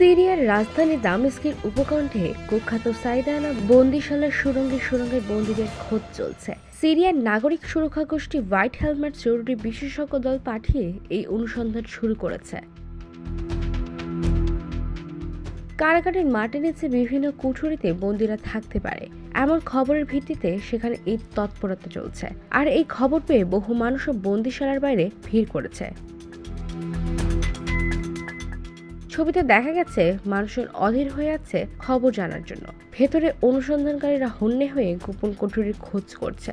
সিরিয়ার রাজধানী দামেস্কের উপকণ্ঠে কুখ্যাত সাইদানা বন্দিশালার সুরঙ্গে সুরঙ্গে বন্দীদের খোঁজ চলছে। সিরিয়ার নাগরিক সুরক্ষা গোষ্ঠী হোয়াইট হেলমেট জরুরি বিশেষজ্ঞ দল পাঠিয়ে এই অনুসন্ধান শুরু করেছে। কারাগারের মাটির নিচে বিভিন্ন কুঠুরিতে বন্দীরা থাকতে পারে। এমন খবরের ভিত্তিতে সেখানে এই তৎপরতা চলছে। আর এই খবর পেয়ে বহু মানুষও বন্দিশালার বাইরে ভিড় করেছে। ছবিতে দেখা গেছে মানুষের অধীর হয়ে আছে খবর জানার জন্য। ভেতরে অনুসন্ধানকারীরা হন্যে হয়ে গোপন কুঠুরির খোঁজ করছে।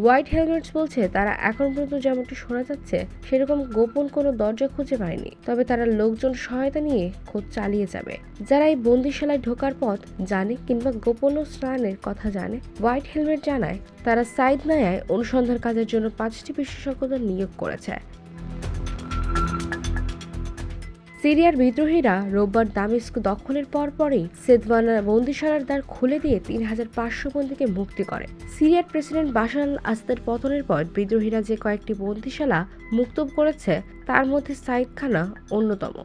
হোয়াইট হেলমেটস বলছে, তারা এখন পর্যন্ত যেমনটি শোনা যাচ্ছে, সেরকম গোপন কোনো দরজা খুঁজে পায়নি। তবে তারা লোকজন সহায়তা নিয়ে খোঁজ চালিয়ে যাবে। যারা এই বন্দিশালায় ঢোকার পথ জানে কিংবা গোপন স্নানের কথা জানে, হোয়াইট হেলমেট জানায়, তারা সাইদ নায়ায় অনুসন্ধান কাজের জন্য পাঁচটি বিশেষজ্ঞদের নিয়োগ করেছে। সিরিয়ার বিদ্রোহীরা রোববার দামেস্ক দখলের পরপরই সেদওয়ানার বন্দিশালার দ্বার খুলে দিয়ে তিন হাজার পাঁচশো বন্দীকে মুক্তি করে। সিরিয়ার প্রেসিডেন্ট বাশার আল আসাদের পতনের পর বিদ্রোহীরা যে কয়েকটি বন্দিশালা মুক্ত করেছে, তার মধ্যে সাইদখানা অন্যতম।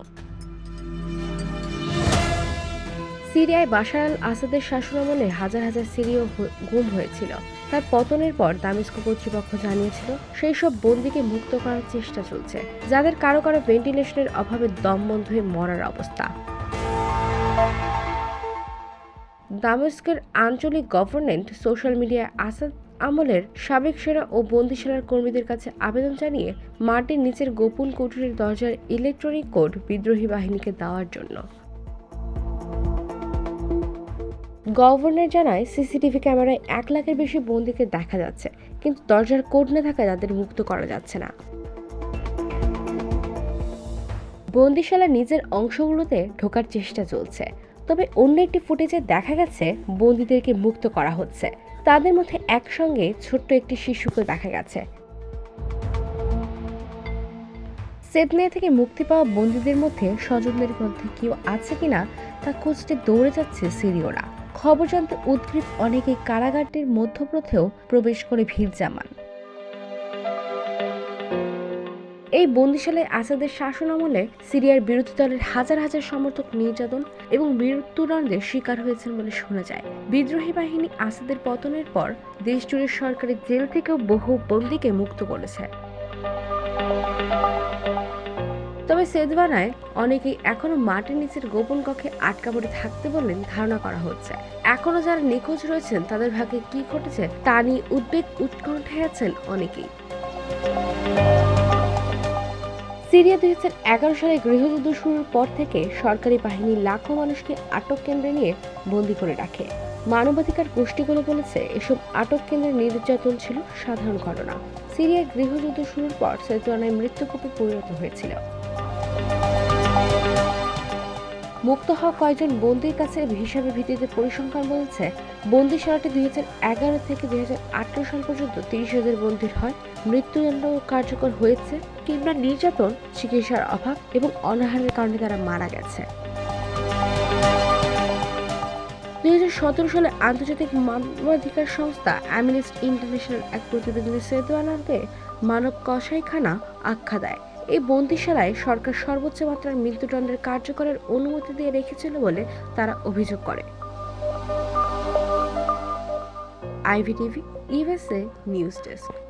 সিরিয়ায় বাশার আল আসাদের শাসনামলে হাজার হাজার সিরীয় গুম হয়েছিল। তার পতনের পর দামেস্ক কর্তৃপক্ষ জানিয়েছিল, সেই সব বন্দীকে মুক্ত করার চেষ্টা চলছে, যাদের কারও কারও ভেন্টিলেশনের অভাবে দম বন্ধ হয়ে মরার অবস্থা। দামেস্কের আঞ্চলিক গভর্নমেন্ট সোশ্যাল মিডিয়ায় আসাদ আমলের সাবেক সেনা ও বন্দিশালার কর্মীদের কাছে আবেদন জানিয়ে মাটির নিচের গোপন কুঠুরির দরজার ইলেকট্রনিক কোড বিদ্রোহী বাহিনীকে দেওয়ার জন্য। গভর্নর জানায়, সিসিটিভি ক্যামেরায় এক লাখের বেশি বন্দীকে দেখা যাচ্ছে, কিন্তু দরজার কোড না থাকায় তাদের মুক্ত করা যাচ্ছে না। বন্দিশালা নিজের অংশগুলোতে ঢোকার চেষ্টা চলছে, তবে অন্য একটি ফুটেজে দেখা গেছে, বন্দীদেরকে মুক্ত করা হচ্ছে। তাদের মধ্যে একসঙ্গে ছোট্ট একটি শিশুকে দেখা গেছে। সেদনিয়া থেকে মুক্তি পাওয়া বন্দীদের মধ্যে স্বজনদের মধ্যে কেউ আছে কিনা, তা খুঁজতে দৌড়ে যাচ্ছে সিরিয়রা। খবর জানতে উদ্গ্রীব অনেকে কারাগারটির মধ্যপ্রথেও প্রবেশ করে ভিড় জামান। এই বন্দিশালায় আসাদের শাসন আমলে সিরিয়ার বিরোধী দলের হাজার হাজার সমর্থক নির্যাতন এবং মৃত্যুদণ্ডের শিকার হয়েছেন বলে শোনা যায়। বিদ্রোহী বাহিনী আসাদের পতনের পর দেশজুড়ে সরকারি জেল থেকেও বহু বন্দীকে মুক্ত করেছে। তবে সেদবানায় অনেকেই এখনও মাটির নিচের গোপন কক্ষে আটকা পড়ে থাকতে বললেন ধারণা করা হচ্ছে। এখনও যারা নিখোঁজ রয়েছেন, তাদের ভাগ্যে কি ঘটেছে তা নিয়ে উদ্বেগ উৎকণ্ঠায় আছেন অনেকেই। সিরিয়া দুই হাজার এগারো সালে গৃহযুদ্ধ শুরুর পর থেকে সরকারি বাহিনী লাখো মানুষকে আটক কেন্দ্রে নিয়ে বন্দি করে রাখে। মানবাধিকার গোষ্ঠীগুলো বলেছে এসব আটক কেন্দ্রের নির্যাতন ছিল সাধারণ ঘটনা। সিরিয়ায় গৃহযুদ্ধ শুরুর পর সেতুয়ানায় মৃত্যুকূপে পরিণত হয়েছিল। মুক্ত হওয়া কয়েকজন বন্দির কাছে হিসাবে ভিত্তিতে পরিসংখ্যান বলছে বন্দিশালাটি দুই হাজার এগারো থেকে দুই হাজার আঠারো সাল পর্যন্ত তিরিশ হাজার বন্দির হয়। মৃত্যুদণ্ড কার্যকর হয়েছে কিংবা নির্যাতন, চিকিৎসার অভাব এবং অনাহারের কারণে তারা মারা গেছে। দুই হাজার সতেরো সালে আন্তর্জাতিক মানবাধিকার সংস্থা অ্যামনেস্ট ইন্টারন্যাশনাল এক প্রতিবেদনে সেদুয়ানাকে মানব কসাইখানা আখ্যা দেয়। এই বন্দিশালায় সরকার সর্বোচ্চ মাত্রার মৃত্যুদণ্ডের কার্যকরের অনুমতি দিয়ে রেখেছিল বলে তারা অভিযোগ করে। I V T V USA news desk.